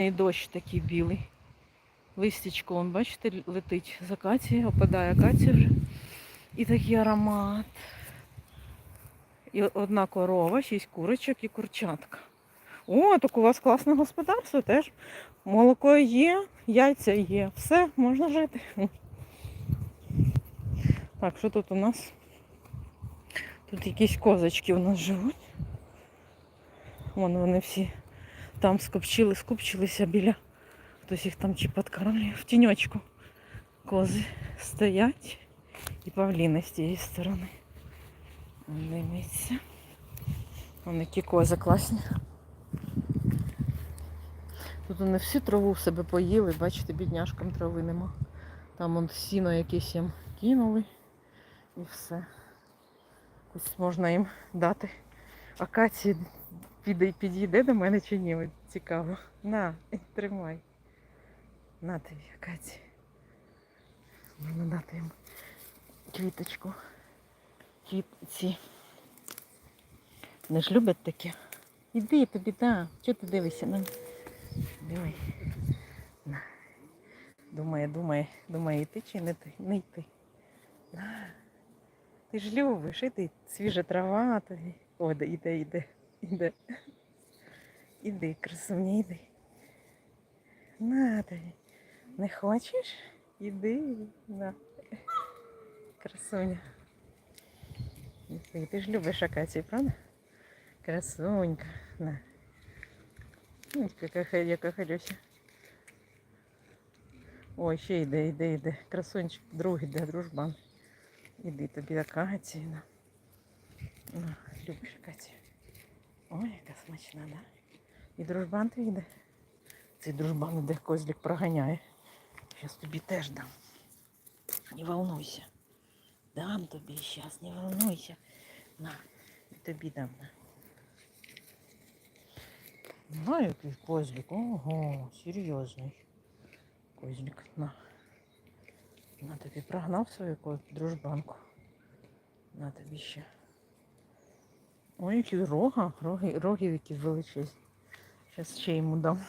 І дощ такий білий. Листячко, вон, бачите, летить з акації, опадає акація вже. І такий аромат. І одна корова, шість курочок і курчатка. О, так у вас класне господарство теж. Молоко є, яйця є. Все, можна жити. Так, що тут у нас? Тут якісь козочки у нас живуть. Вон вони всі там скупчили, скупчилися біля. Хтось їх там чи підкармлює. В тіньочку кози стоять. І павліни з тієї сторони. Дивіться. Вон які кози класні. Тут вони всі траву в себе поїли, бачите, бідняшкам трави нема. Там он сіно якесь їм кинули і все. Ось можна їм дати. Акації підійде до мене чи ні? Цікаво. На, тримай. На тобі, акації. Можна дати їм квіточку. Квітці. Вони ж люблять таке. Іди тобі, да. Чого ти дивишся? На. Диви. На. Думає, думає, думає, йти чи не йти? Не йти. На. Ти ж любиш, іди, свіжа трава тобі. О, да, іде, іде. Іди, красуня, іди. На тобі. Не хочеш? Іди, на. Красуня. Іди, Ти ж любиш акацію, правда? Красунька. На. Яка, ха- яка халюся. Ой, ще йде, йде, йде. Красунчик, другий йде, дружбан. Іди тобі акація. На. На, любиш акацію. Ой, яка смачна, да? І дружбан ти йде. Цей дружбан іде, козлик проганяє. Зараз тобі теж дам. Не волнуйся. Дам тобі зараз, не волнуйся. На, і тобі дам. На. На, який козлик. Ого, серйозний. Козлик. На. На тобі прогнав свою дружбанку. На тобі ще. Ой, які рога, роги, роги які величезні. Зараз ще йому дам.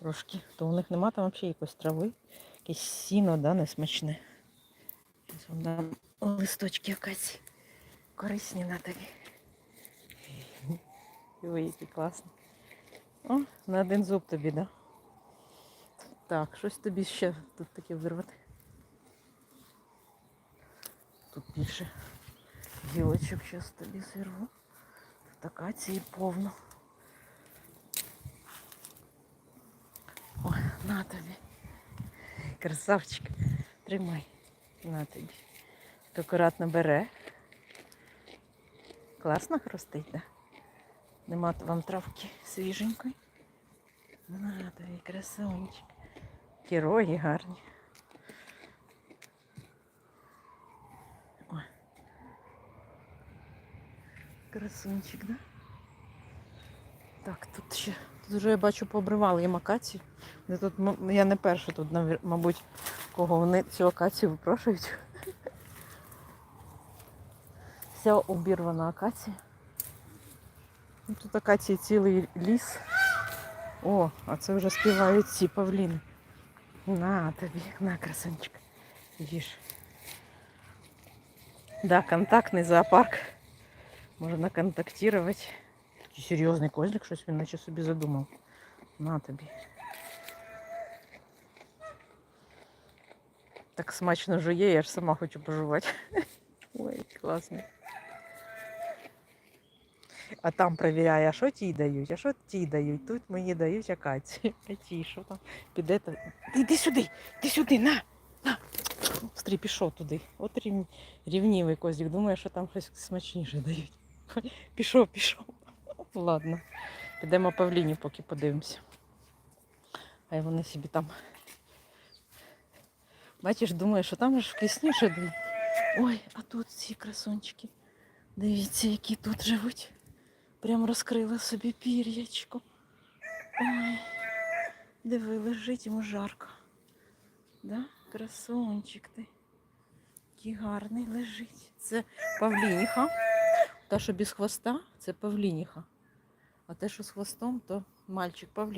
Трошки. То у них нема там взагалі якоїсь трави. Якесь сіно, да, несмачне. Зараз вам дам листочки якась корисні на тобі. Диви, які класні. О, на один зуб тобі, да? Так, щось тобі ще тут таке вирвати. Тут більше гілочок зараз тобі зірву. Тут акації повно. Ой, на тобі. Красавчик. Тримай. На тобі. Так акуратно бере. Класно хрустить, да? Нема вам травки свіженької. На тобі, красунчик. Роги гарні. Красунчик, да? Так, тут ще. Тут вже я бачу пообривали їм акацію. Тут, я не перша тут, мабуть, кого вони цю акацію випрошують. Вся обірвана акація. Ну, Тут акації цілий ліс. О, а це вже співають ці павліни. На тобі, на красунчик. Їж. Да, контактний зоопарк. Можна контактувати. Такий серйозний козлик, щось він наче собі задумав. На тобі. Так смачно жує, я ж сама хочу пожувати. Ой, класно. А там перевіряє, а що ті дають, а що ті дають. Тут мені дають акації. А ті, що там? Піде то. Ти Іди сюди, іди сюди, на! на. Стрій, пішов туди. От рів... рівнівий козлик. Думає, що там щось смачніше дають. Пішов, пішов. Ладно. Підемо павліні, поки подивимося. Хай вони собі там. Бачиш, думаю, що там ж вкусніше дають. Ой, а тут ці красунчики. Дивіться, які тут живуть. Прям розкрила собі пір'ячко. Ой, диви, лежить йому жарко. Да? Красунчик ти. Який гарний лежить. Це павлініха. Та, що без хвоста, це павлініха. А те, що з хвостом, то Мальчик Павлін.